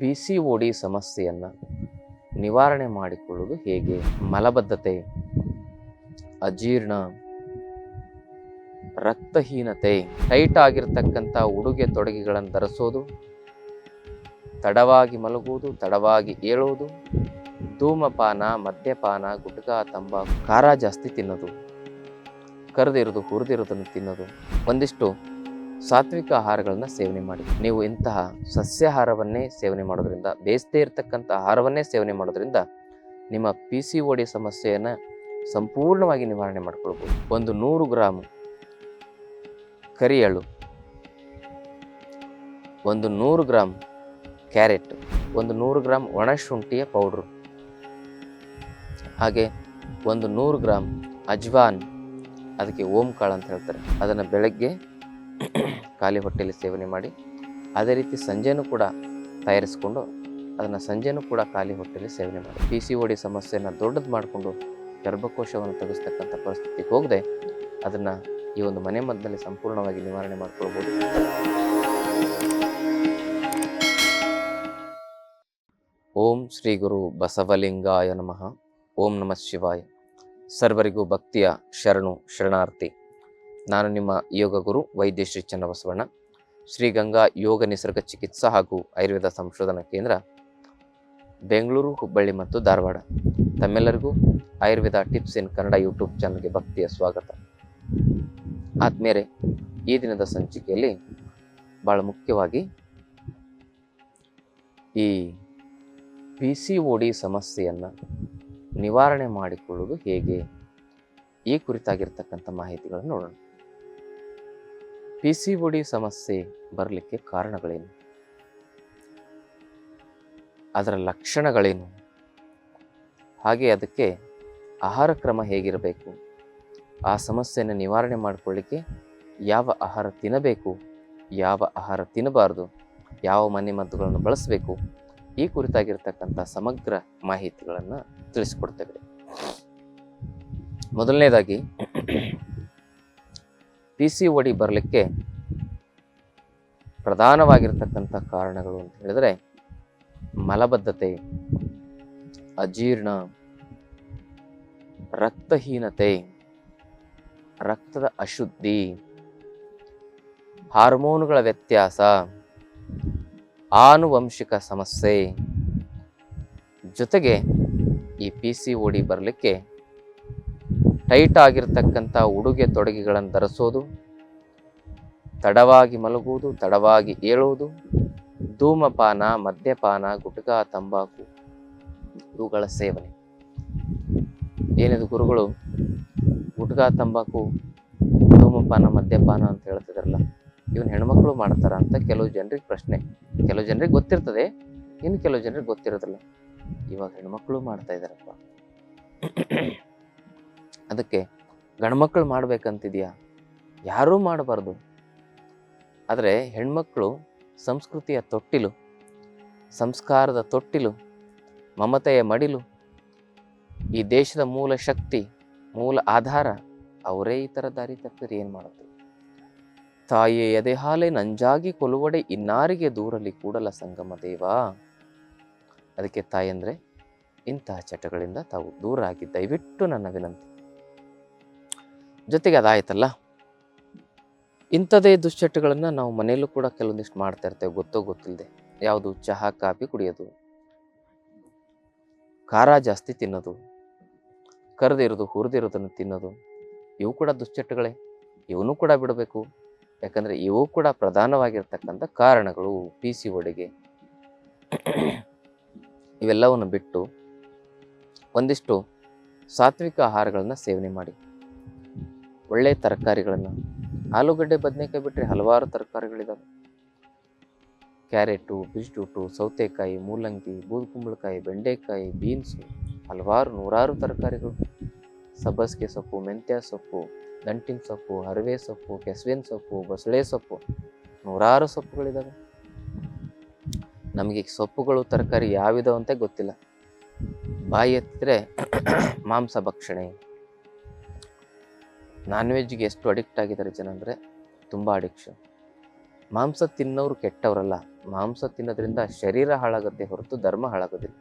P C O D ಸಮಸ್ಯೆಯನ್ನು ನಿವಾರಣೆ ಮಾಡಿಕೊಳ್ಳುವುದು ಹೇಗೆ? ಮಲಬದ್ಧತೆ, ಅಜೀರ್ಣ, ರಕ್ತಹೀನತೆ ಟೈಟ್ ಆಗಿರ್ತಕ್ಕಂಥ ಉಡುಗೆ ತೊಡುಗೆಗಳನ್ನು ಧರಿಸೋದು, ತಡವಾಗಿ ಮಲಗುವುದು, ತಡವಾಗಿ ಏಳೋದು ಧೂಮಪಾನ, ಮದ್ಯಪಾನ, ಗುಟ್ಕಾ, ತಂಬಾಕು, ಖಾರ ಜಾಸ್ತಿ ತಿನ್ನೋದು ಕರೆದಿರೋದು ಹುರಿದಿರೋದನ್ನು ತಿನ್ನೋದು, ಒಂದಿಷ್ಟು ಸಾತ್ವಿಕ ಆಹಾರಗಳನ್ನು ಸೇವನೆ ಮಾಡಿ. ನೀವು ಇಂತಹ ಸಸ್ಯಾಹಾರವನ್ನೇ ಸೇವನೆ ಮಾಡೋದ್ರಿಂದ ಬೇಯಿಸದೇ ಇರತಕ್ಕಂಥ ಆಹಾರವನ್ನೇ ಸೇವನೆ ಮಾಡೋದ್ರಿಂದ ನಿಮ್ಮ ಪಿ ಸಿ ಒ ಡಿ ಸಮಸ್ಯೆಯನ್ನು ಸಂಪೂರ್ಣವಾಗಿ ನಿವಾರಣೆ ಮಾಡಿಕೊಳ್ಬೋದು. ಒಂದು ನೂರು ಗ್ರಾಮ್ ಕರಿಯಳು ಒಂದು ನೂರು ಗ್ರಾಮ್ ಕ್ಯಾರೆಟ್, ಒಂದು ನೂರು ಗ್ರಾಮ್ ಒಣಶುಂಠಿಯ ಪೌಡ್ರು, ಹಾಗೆ ಒಂದು ನೂರು ಗ್ರಾಮ್ ಅಜ್ವಾನ್, ಅದಕ್ಕೆ ಓಂ ಕಾಳು ಅಂತ ಹೇಳ್ತಾರೆ. ಅದನ್ನು ಬೆಳಗ್ಗೆ ಖಾಲಿ ಹೊಟ್ಟೆಯಲ್ಲಿ ಸೇವನೆ ಮಾಡಿ, ಅದೇ ರೀತಿ ಸಂಜೆನೂ ಕೂಡ ತಯಾರಿಸಿಕೊಂಡು ಅದನ್ನು ಸಂಜೆನೂ ಕೂಡ ಖಾಲಿ ಹೊಟ್ಟೆಯಲ್ಲಿ ಸೇವನೆ ಮಾಡಿ. ಪಿ ಸಿ ಒ ಡಿ ಸಮಸ್ಯೆಯನ್ನು ದೊಡ್ಡದು ಮಾಡಿಕೊಂಡು ಗರ್ಭಕೋಶವನ್ನು ತೆಗೆಸ್ತಕ್ಕಂಥ ಪರಿಸ್ಥಿತಿಗೆ ಹೋಗದೆ ಅದನ್ನು ಈ ಒಂದು ಮನೆ ಮದ್ದಲ್ಲಿ ಸಂಪೂರ್ಣವಾಗಿ ನಿವಾರಣೆ ಮಾಡಿಕೊಳ್ಬೋದು. ಓಂ ಶ್ರೀ ಗುರು ಬಸವಲಿಂಗಾಯ ನಮಃ. ಓಂ ನಮಃ ಶಿವಾಯ. ಸರ್ವರಿಗೂ ಭಕ್ತಿಯ ಶರಣು ಶರಣಾರ್ಥಿ. ನಾನು ನಿಮ್ಮ ಯೋಗ ಗುರು ವೈದ್ಯ ಶ್ರೀ ಚನ್ನಬಸವಣ್ಣ. ಶ್ರೀ ಗಂಗಾ ಯೋಗ ನಿಸರ್ಗ ಚಿಕಿತ್ಸಾ ಹಾಗೂ ಆಯುರ್ವೇದ ಸಂಶೋಧನಾ ಕೇಂದ್ರ, ಬೆಂಗಳೂರು, ಹುಬ್ಬಳ್ಳಿ ಮತ್ತು ಧಾರವಾಡ. ತಮ್ಮೆಲ್ಲರಿಗೂ Ayurveda tips in Kannada YouTube ಚಾನಲ್ಗೆ ಭಕ್ತಿಯ ಸ್ವಾಗತ. ಆದ್ಮೇಲೆ ಈ ದಿನದ ಸಂಚಿಕೆಯಲ್ಲಿ ಭಾಳ ಮುಖ್ಯವಾಗಿ ಈ ಪಿ ಸಿ ಒ ಡಿ ಸಮಸ್ಯೆಯನ್ನು ನಿವಾರಣೆ ಮಾಡಿಕೊಳ್ಳುವುದು ಹೇಗೆ, ಈ ಕುರಿತಾಗಿರ್ತಕ್ಕಂಥ ಮಾಹಿತಿಗಳನ್ನು ನೋಡೋಣ. ಪಿ ಸಿ ಡಿ ಸಮಸ್ಯೆ ಬರಲಿಕ್ಕೆ ಕಾರಣಗಳೇನು? ಅದರ ಲಕ್ಷಣಗಳೇನು? ಹಾಗೆ ಅದಕ್ಕೆ ಆಹಾರ ಕ್ರಮ ಹೇಗಿರಬೇಕು? ಆ ಸಮಸ್ಯೆಯನ್ನು ನಿವಾರಣೆ ಮಾಡಿಕೊಳ್ಳಿಕ್ಕೆ ಯಾವ ಆಹಾರ ತಿನ್ನಬೇಕು? ಯಾವ ಆಹಾರ ತಿನ್ನಬಾರ್ದು? ಯಾವ ಮನೆ ಮದ್ದುಗಳನ್ನು ಬಳಸಬೇಕು? ಈ ಕುರಿತಾಗಿರ್ತಕ್ಕಂಥ ಸಮಗ್ರ ಮಾಹಿತಿಗಳನ್ನು ತಿಳಿಸ್ಕೊಡ್ತೇವೆ. ಮೊದಲನೇದಾಗಿ ಪಿ ಸಿ ಒಡಿ ಬರಲಿಕ್ಕೆ ಪ್ರಧಾನವಾಗಿರ್ತಕ್ಕಂಥ ಕಾರಣಗಳು ಅಂತ ಹೇಳಿದ್ರೆ ಮಲಬದ್ಧತೆ, ಅಜೀರ್ಣ, ರಕ್ತಹೀನತೆ, ರಕ್ತದ ಅಶುದ್ಧಿ, ಹಾರ್ಮೋನುಗಳ ವ್ಯತ್ಯಾಸ, ಆನುವಂಶಿಕ ಸಮಸ್ಯೆ ಜೊತೆಗೆ ಈ ಪಿ ಸಿ ಒಡಿ ಬರಲಿಕ್ಕೆ ಟೈಟ್ ಆಗಿರ್ತಕ್ಕಂಥ ಉಡುಗೆ ತೊಡುಗೆಗಳನ್ನು ಧರಿಸೋದು, ತಡವಾಗಿ ಮಲಗುವುದು, ತಡವಾಗಿ ಏಳುವುದು, ಧೂಮಪಾನ, ಮದ್ಯಪಾನ ಗುಟ್ಕಾ ತಂಬಾಕು, ಇವುಗಳ ಸೇವನೆ. ಏನಿದು ಗುರುಗಳು? ಗುಟ್ಕಾ ತಂಬಾಕು, ಧೂಮಪಾನ, ಮದ್ಯಪಾನ ಅಂತ ಹೇಳ್ತಿದ್ರಲ್ಲ, ಇವನ್ ಹೆಣ್ಮಕ್ಳು ಮಾಡ್ತಾರ ಅಂತ ಕೆಲವು ಜನರಿಗೆ ಪ್ರಶ್ನೆ. ಕೆಲವು ಜನರಿಗೆ ಗೊತ್ತಿರ್ತದೆ, ಇನ್ನು ಕೆಲವು ಜನರಿಗೆ ಗೊತ್ತಿರೋದಿಲ್ಲ. ಇವಾಗ ಹೆಣ್ಮಕ್ಳು ಮಾಡ್ತಾ ಇದಾರಪ್ಪ. ಅದಕ್ಕೆ ಗಂಡ್ಮಕ್ಳು ಮಾಡ್ಬೇಕಂತಿದೆಯಾ? ಯಾರೂ ಮಾಡಬಾರ್ದು. ಆದರೆ ಹೆಣ್ಮಕ್ಳು ಸಂಸ್ಕೃತಿಯ ತೊಟ್ಟಿಲು, ಸಂಸ್ಕಾರದ ತೊಟ್ಟಿಲು, ಮಮತೆಯ ಮಡಿಲು, ಈ ದೇಶದ ಮೂಲ ಶಕ್ತಿ, ಮೂಲ ಆಧಾರ, ಅವರೇ ಈ ಥರ ದಾರಿ ತಪ್ಪಿದ್ರೆ ಏನು ಮಾಡುತ್ತೆ? ತಾಯಿಯ ಎದೆಹಾಲೆ ನಂಜಾಗಿ ಕೊಲುವಡೆ ಇನ್ನಾರಿಗೆ ದೂರಲಿ ಕೂಡಲ ಸಂಗಮ ದೇವ. ಅದಕ್ಕೆ ತಾಯಿ ಅಂದರೆ ಇಂತಹ ಚಟಗಳಿಂದ ತಾವು ದೂರ ಆಗಿ ದಯವಿಟ್ಟು ನನ್ನ ವಿನಂತಿ. ಜೊತೆಗೆ ಅದಾಯ್ತಲ್ಲ? ಇಂಥದೇ ದುಶ್ಚಟಗಳನ್ನು ನಾವು ಮನೆಯಲ್ಲೂ ಕೂಡ ಕೆಲವೊಂದಿಷ್ಟು ಮಾಡ್ತಾ ಇರ್ತೇವೆ. ಗೊತ್ತೋ ಗೊತ್ತಿಲ್ಲದೆ ಯಾವುದು ಚಹಾ, ಕಾಫಿ ಕುಡಿಯೋದು, ಖಾರ ಜಾಸ್ತಿ ತಿನ್ನೋದು, ಕರೆದಿರೋದು, ಹುರಿದಿರೋದನ್ನು ತಿನ್ನೋದು, ಇವು ಕೂಡ ದುಶ್ಚಟಗಳೇ. ಇವನು ಕೂಡ ಬಿಡಬೇಕು. ಯಾಕಂದರೆ ಇವು ಕೂಡ ಪ್ರಧಾನವಾಗಿರ್ತಕ್ಕಂಥ ಕಾರಣಗಳು ಪಿ ಸಿ ಒಡೆಗೆ. ಇವೆಲ್ಲವನ್ನು ಬಿಟ್ಟು ಒಂದಿಷ್ಟು ಸಾತ್ವಿಕ ಆಹಾರಗಳನ್ನು ಸೇವನೆ ಮಾಡಿ. ಒಳ್ಳೆಯ ತರಕಾರಿಗಳನ್ನು. ಆಲೂಗಡ್ಡೆ, ಬದನೆಕಾಯಿ ಬಿಟ್ಟರೆ ಹಲವಾರು ತರಕಾರಿಗಳಿದ್ದಾವೆ ಕ್ಯಾರೆಟು ಬೀಟ್ರೂಟು ಸೌತೆಕಾಯಿ, ಮೂಲಂಗಿ ಬೂದುಕುಂಬಳಕಾಯಿ ಬೆಂಡೆಕಾಯಿ, ಬೀನ್ಸು, ಹಲವಾರು ನೂರಾರು ತರಕಾರಿಗಳು. ಸಬ್ಬಸಿಗೆ ಸೊಪ್ಪು, ಮೆಂತ್ಯ ಸೊಪ್ಪು, ದಂಟಿನ ಸೊಪ್ಪು, ಹರವೆ ಸೊಪ್ಪು, ಕೆಸುವಿನ ಸೊಪ್ಪು, ಬಸಳೆ ಸೊಪ್ಪು, ನೂರಾರು ಸೊಪ್ಪುಗಳಿದ್ದಾವೆ ನಮಗೆ ಸೊಪ್ಪುಗಳು, ತರಕಾರಿ ಯಾವಿದಾವಂತೆ ಗೊತ್ತಿಲ್ಲ. ಬಾಯಿ ಎತ್ತಿದ್ರೆ ಮಾಂಸ ಭಕ್ಷಣೆ ನಾನ್ ವೆಜ್ಗೆ ಎಷ್ಟು ಅಡಿಕ್ಟ್ ಆಗಿದ್ದಾರೆ ಜನ ಅಂದರೆ ತುಂಬ ಅಡಿಕ್ಷನ್ ಮಾಂಸ ತಿನ್ನೋರು ಕೆಟ್ಟವರಲ್ಲ. ಮಾಂಸ ತಿನ್ನೋದ್ರಿಂದ ಶರೀರ ಹಾಳಾಗುತ್ತೆ ಹೊರತು ಧರ್ಮ ಹಾಳಾಗೋದಿಲ್ಲ.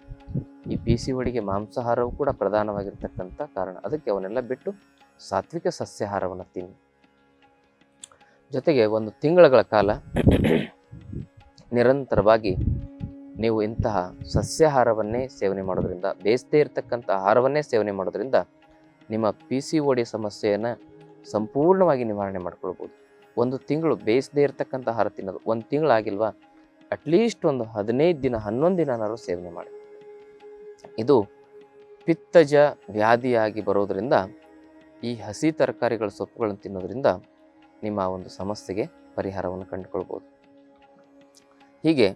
ಈ ಪಿ ಸಿ ಒಡಿಗೆ ಮಾಂಸಾಹಾರವು ಕೂಡ ಪ್ರಧಾನವಾಗಿರ್ತಕ್ಕಂಥ ಕಾರಣ. ಅದಕ್ಕೆ ಅವನ್ನೆಲ್ಲ ಬಿಟ್ಟು ಸಾತ್ವಿಕ ಸಸ್ಯಾಹಾರವನ್ನು ತಿನ್ನಿ. ಜೊತೆಗೆ ಒಂದು ತಿಂಗಳ ಕಾಲ ನಿರಂತರವಾಗಿ ನೀವು ಇಂತಹ ಸಸ್ಯಾಹಾರವನ್ನೇ ಸೇವನೆ ಮಾಡೋದ್ರಿಂದ ಬೇಯಿಸದೇ ಇರತಕ್ಕಂಥ ಆಹಾರವನ್ನೇ ಸೇವನೆ ಮಾಡೋದ್ರಿಂದ ನಿಮ್ಮ ಪಿ ಸಿ ಒಡಿ ಸಮಸ್ಯೆಯನ್ನು ಸಂಪೂರ್ಣವಾಗಿ ನಿವಾರಣೆ ಮಾಡ್ಕೊಳ್ಬೋದು. ಒಂದು ತಿಂಗಳು ಬೇಯಿಸದೇ ಇರತಕ್ಕಂಥ ಆಹಾರ ತಿನ್ನೋದು, ಒಂದು ತಿಂಗಳಾಗಿಲ್ವಾ ಅಟ್ಲೀಸ್ಟ್ ಒಂದು ಹದಿನೈದು ದಿನ, ಹನ್ನೊಂದು ದಿನನಾದ್ರು ಸೇವನೆ ಮಾಡಿ. ಇದು ಪಿತ್ತಜ ವ್ಯಾಧಿಯಾಗಿ ಬರೋದರಿಂದ, ಈ ಹಸಿ ತರಕಾರಿಗಳ ಸೊಪ್ಪುಗಳನ್ನು ತಿನ್ನೋದ್ರಿಂದ ನಿಮ್ಮ ಒಂದು ಸಮಸ್ಯೆಗೆ ಪರಿಹಾರವನ್ನು ಕಂಡುಕೊಳ್ಬೋದು. ಹೀಗೆ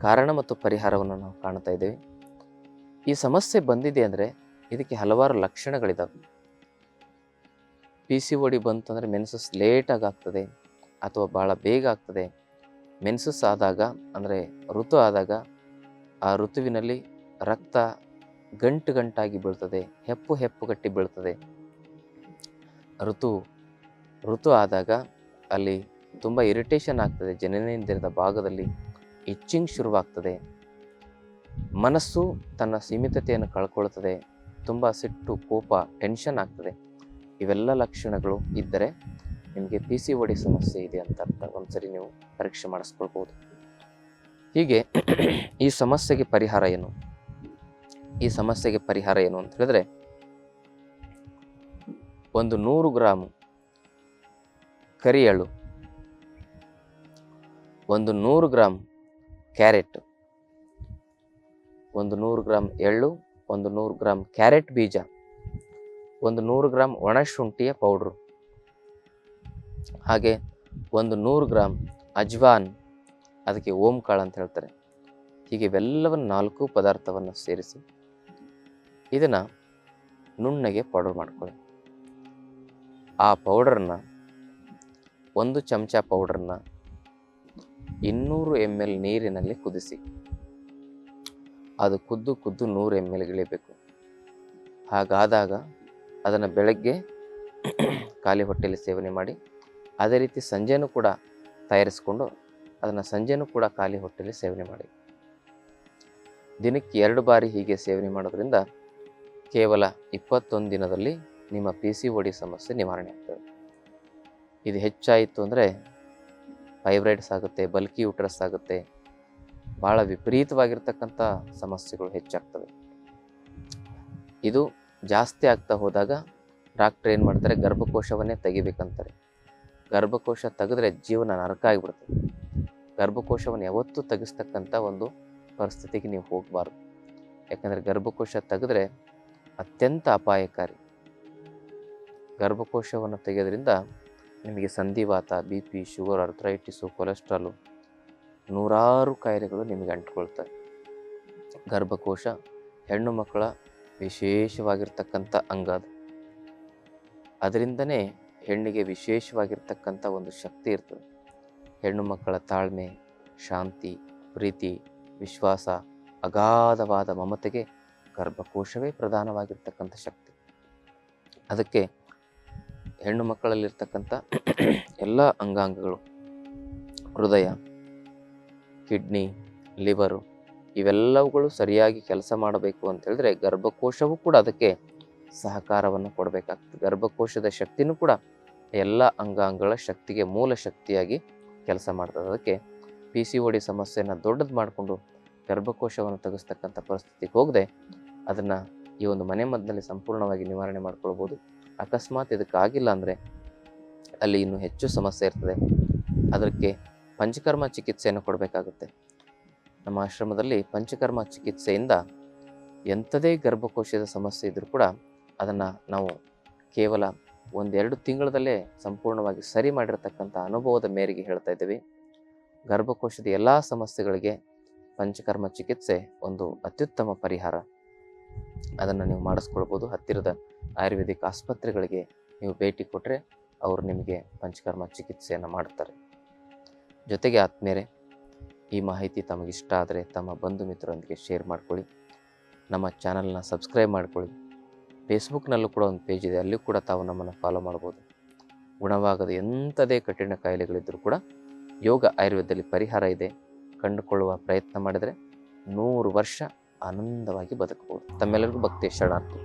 ಕಾರಣ ಮತ್ತು ಪರಿಹಾರವನ್ನು ನಾವು ಕಾಣ್ತಾ ಇದ್ದೇವೆ. ಈ ಸಮಸ್ಯೆ ಬಂದಿದೆ ಅಂದರೆ ಇದಕ್ಕೆ ಹಲವಾರು ಲಕ್ಷಣಗಳಿದ್ದಾವೆ ಪಿ ಸಿ ಒಡಿ ಬಂತು ಅಂದರೆ ಮೆನ್ಸಸ್ ಲೇಟಾಗಿ ಆಗ್ತದೆ ಅಥವಾ ಭಾಳ ಬೇಗ ಆಗ್ತದೆ. ಮೆನ್ಸಸ್ ಆದಾಗ ಅಂದರೆ ಋತು ಆದಾಗ ಆ ಋತುವಿನಲ್ಲಿ ರಕ್ತ ಗಂಟು ಗಂಟಾಗಿ ಬೀಳ್ತದೆ, ಹೆಪ್ಪು ಹೆಪ್ಪು ಗಟ್ಟಿ ಬೀಳ್ತದೆ. ಋತು ಋತು ಆದಾಗ ಅಲ್ಲಿ ತುಂಬ ಇರಿಟೇಷನ್ ಆಗ್ತದೆ ಜನನೇಂದ್ರಿಯದ ಭಾಗದಲ್ಲಿ ಇಚ್ಚಿಂಗ್ ಶುರುವಾಗ್ತದೆ. ಮನಸ್ಸು ತನ್ನ ಸೀಮಿತತೆಯನ್ನು ಕಳ್ಕೊಳ್ತದೆ, ತುಂಬ ಸಿಟ್ಟು, ಕೋಪ ಟೆನ್ಷನ್ ಆಗ್ತದೆ. ಇವೆಲ್ಲ ಲಕ್ಷಣಗಳು ಇದ್ದರೆ ನಿಮಗೆ ಪಿ ಸಿ ಒಡಿ ಸಮಸ್ಯೆ ಇದೆ ಅಂತ ಅರ್ಥ. ಒಂದ್ಸರಿ ನೀವು ಪರೀಕ್ಷೆ ಮಾಡಿಸ್ಕೊಳ್ಬೋದು. ಹೀಗೆ ಈ ಸಮಸ್ಯೆಗೆ ಪರಿಹಾರ ಏನು? ಈ ಸಮಸ್ಯೆಗೆ ಪರಿಹಾರ ಏನು ಅಂತ ಹೇಳಿದ್ರೆ ಒಂದು ನೂರು ಗ್ರಾಮ್ ಕರಿಯಳು, ಒಂದು ನೂರು ಗ್ರಾಮ್ ಕ್ಯಾರೆಟ್, ಒಂದು ನೂರು ಗ್ರಾಮ್ ಎಳ್ಳು, ಒಂದು ನೂರು ಗ್ರಾಮ್ ಕ್ಯಾರೆಟ್ ಬೀಜ. ಒಂದು ನೂರು ಗ್ರಾಮ್ ಒಣಶುಂಠಿಯ ಪೌಡ್ರು. ಹಾಗೆ ಒಂದು ನೂರು ಗ್ರಾಮ್ ಅಜ್ವಾನ್, ಅದಕ್ಕೆ ಓಂ ಕಾಳು ಅಂತ ಹೇಳ್ತಾರೆ. ಹೀಗೆ ಇವೆಲ್ಲವನ್ನು ನಾಲ್ಕು ಪದಾರ್ಥವನ್ನು ಸೇರಿಸಿ ಇದನ್ನು ನುಣ್ಣಗೆ ಪೌಡರ್ ಮಾಡ್ಕೊಳ್ಳಿ. ಆ ಪೌಡರನ್ನ ಒಂದು ಚಮಚ ಪೌಡರನ್ನ ಇನ್ನೂರು ಎಂ ಎಲ್ ನೀರಿನಲ್ಲಿ ಕುದಿಸಿ. ಅದು ಕುದ್ದು ಕುದ್ದು ನೂರು ಎಂ ಎಲ್ ಇಳಿಬೇಕು ಹಾಗಾದಾಗ ಅದನ್ನು ಬೆಳಗ್ಗೆ ಖಾಲಿ ಹೊಟ್ಟೆಯಲ್ಲಿ ಸೇವನೆ ಮಾಡಿ, ಅದೇ ರೀತಿ ಸಂಜೆನೂ ಕೂಡ ತಯಾರಿಸಿಕೊಂಡು ಅದನ್ನು ಸಂಜೆನೂ ಕೂಡ ಖಾಲಿ ಹೊಟ್ಟೆಯಲ್ಲಿ ಸೇವನೆ ಮಾಡಿ. ದಿನಕ್ಕೆ ಎರಡು ಬಾರಿ ಹೀಗೆ ಸೇವನೆ ಮಾಡೋದ್ರಿಂದ ಕೇವಲ ಇಪ್ಪತ್ತೊಂದು ದಿನದಲ್ಲಿ ನಿಮ್ಮ ಪಿ ಸಿ ಒಡಿ ಸಮಸ್ಯೆ ನಿವಾರಣೆ ಆಗ್ತದೆ. ಇದು ಹೆಚ್ಚಾಯಿತು ಅಂದರೆ ಫೈಬ್ರೈಡ್ಸ್ ಆಗುತ್ತೆ ಬಲ್ಕಿ ಯೂಟ್ರಸ್ ಆಗುತ್ತೆ ಭಾಳ ವಿಪರೀತವಾಗಿರ್ತಕ್ಕಂಥ ಸಮಸ್ಯೆಗಳು ಹೆಚ್ಚಾಗ್ತವೆ. ಇದು ಜಾಸ್ತಿ ಆಗ್ತಾ ಹೋದಾಗ ಡಾಕ್ಟ್ರ್ ಏನು ಮಾಡ್ತಾರೆ? ಗರ್ಭಕೋಶವನ್ನೇ ತೆಗಿಬೇಕಂತಾರೆ. ಗರ್ಭಕೋಶ ತೆಗೆದ್ರೆ ಜೀವನ ನರಕ ಆಗಿಬಿಡ್ತದೆ ಗರ್ಭಕೋಶವನ್ನು ಯಾವತ್ತೂ ತೆಗೆಸ್ತಕ್ಕಂಥ ಒಂದು ಪರಿಸ್ಥಿತಿಗೆ ನೀವು ಹೋಗಬಾರ್ದು. ಯಾಕಂದರೆ ಗರ್ಭಕೋಶ ತೆಗೆದ್ರೆ ಅತ್ಯಂತ ಅಪಾಯಕಾರಿ. ಗರ್ಭಕೋಶವನ್ನು ತೆಗೆಯೋದ್ರಿಂದ ನಿಮಗೆ ಸಂಧಿವಾತ, B P, sugar arthritis cholesterol ನೂರಾರು ಕಾಯಿಲೆಗಳು ನಿಮಗೆ ಅಂಟ್ಕೊಳ್ತವೆ. ಗರ್ಭಕೋಶ ಹೆಣ್ಣು ಮಕ್ಕಳ ವಿಶೇಷವಾಗಿರ್ತಕ್ಕಂಥ ಅಂಗ ಅದು. ಅದರಿಂದನೇ ಹೆಣ್ಣಿಗೆ ವಿಶೇಷವಾಗಿರ್ತಕ್ಕಂಥ ಒಂದು ಶಕ್ತಿ ಇರ್ತದೆ. ಹೆಣ್ಣು ಮಕ್ಕಳ ತಾಳ್ಮೆ, ಶಾಂತಿ, ಪ್ರೀತಿ, ವಿಶ್ವಾಸ, ಅಗಾಧವಾದ ಮಮತೆಗೆ ಗರ್ಭಕೋಶವೇ ಪ್ರಧಾನವಾಗಿರ್ತಕ್ಕಂಥ ಶಕ್ತಿ. ಅದಕ್ಕೆ ಹೆಣ್ಣು ಮಕ್ಕಳಲ್ಲಿರ್ತಕ್ಕಂಥ ಎಲ್ಲ ಅಂಗಾಂಗಗಳು, ಹೃದಯ, ಕಿಡ್ನಿ, ಲಿವರು ಇವೆಲ್ಲವುಗಳು ಸರಿಯಾಗಿ ಕೆಲಸ ಮಾಡಬೇಕು ಅಂತ ಹೇಳಿದ್ರೆ ಗರ್ಭಕೋಶವೂ ಕೂಡ ಅದಕ್ಕೆ ಸಹಕಾರವನ್ನು ಕೊಡಬೇಕಾಗ್ತದೆ. ಗರ್ಭಕೋಶದ ಶಕ್ತಿನೂ ಕೂಡ ಎಲ್ಲ ಅಂಗಾಂಗಗಳ ಶಕ್ತಿಗೆ ಮೂಲ ಶಕ್ತಿಯಾಗಿ ಕೆಲಸ ಮಾಡ್ತದೆ. ಅದಕ್ಕೆ ಪಿ ಸಿ ಒ ಡಿ ಸಮಸ್ಯೆಯನ್ನು ದೊಡ್ಡದು ಮಾಡಿಕೊಂಡು ಗರ್ಭಕೋಶವನ್ನು ತೆಗೆಸ್ತಕ್ಕಂಥ ಪರಿಸ್ಥಿತಿಗೆ ಹೋಗದೆ ಅದನ್ನು ಈ ಒಂದು ಮನೆ ಮದ್ದಿನಲ್ಲಿ ಸಂಪೂರ್ಣವಾಗಿ ನಿವಾರಣೆ ಮಾಡ್ಕೊಳ್ಬೋದು. ಅಕಸ್ಮಾತ್ ಇದಕ್ಕಾಗಿಲ್ಲ ಅಂದರೆ ಅಲ್ಲಿ ಇನ್ನೂ ಹೆಚ್ಚು ಸಮಸ್ಯೆ ಇರ್ತದೆ. ಅದಕ್ಕೆ ಪಂಚಕರ್ಮ ಚಿಕಿತ್ಸೆಯನ್ನು ಕೊಡಬೇಕಾಗುತ್ತೆ. ನಮ್ಮ ಆಶ್ರಮದಲ್ಲಿ ಪಂಚಕರ್ಮ ಚಿಕಿತ್ಸೆಯಿಂದ ಎಂಥದೇ ಗರ್ಭಕೋಶದ ಸಮಸ್ಯೆ ಇದ್ದರೂ ಕೂಡ ಅದನ್ನು ನಾವು ಕೇವಲ ಒಂದೆರಡು ತಿಂಗಳದಲ್ಲೇ ಸಂಪೂರ್ಣವಾಗಿ ಸರಿ ಮಾಡಿರತಕ್ಕಂಥ ಅನುಭವದ ಮೇರೆಗೆ ಹೇಳ್ತಾ ಇದ್ದೀವಿ. ಗರ್ಭಕೋಶದ ಎಲ್ಲ ಸಮಸ್ಯೆಗಳಿಗೆ ಪಂಚಕರ್ಮ ಚಿಕಿತ್ಸೆ ಒಂದು ಅತ್ಯುತ್ತಮ ಪರಿಹಾರ. ಅದನ್ನು ನೀವು ಮಾಡಿಸ್ಕೊಳ್ಬೋದು. ಹತ್ತಿರದ ಆಯುರ್ವೇದಿಕ್ ಆಸ್ಪತ್ರೆಗಳಿಗೆ ನೀವು ಭೇಟಿ ಕೊಟ್ಟರೆ ಅವರು ನಿಮಗೆ ಪಂಚಕರ್ಮ ಚಿಕಿತ್ಸೆಯನ್ನು ಮಾಡ್ತಾರೆ. ಜೊತೆಗೆ ಆದ್ಮೇಲೆ ಈ ಮಾಹಿತಿ ತಮಗಿಷ್ಟ ಆದರೆ ತಮ್ಮ ಬಂಧು ಮಿತ್ರರೊಂದಿಗೆ ಶೇರ್ ಮಾಡ್ಕೊಳ್ಳಿ. ನಮ್ಮ ಚಾನಲ್ನ ಸಬ್ಸ್ಕ್ರೈಬ್ ಮಾಡ್ಕೊಳ್ಳಿ. ಫೇಸ್ಬುಕ್ನಲ್ಲೂ ಕೂಡ ಒಂದು ಪೇಜ್ ಇದೆ. ಅಲ್ಲಿಯೂ ಕೂಡ ತಾವು ನಮ್ಮನ್ನು ಫಾಲೋ ಮಾಡ್ಬೋದು. ಗುಣವಾಗದ ಎಂಥದೇ ಕಠಿಣ ಕಾಯಿಲೆಗಳಿದ್ದರೂ ಕೂಡ ಯೋಗ ಆಯುರ್ವೇದದಲ್ಲಿ ಪರಿಹಾರ ಇದೆ. ಕಂಡುಕೊಳ್ಳುವ ಪ್ರಯತ್ನ ಮಾಡಿದರೆ ನೂರು ವರ್ಷ ಆನಂದವಾಗಿ ಬದುಕಬಹುದು. ತಮ್ಮೆಲ್ಲರಿಗೂ ಭಕ್ತಿ, ಶರಣಾರ್ಥಿ.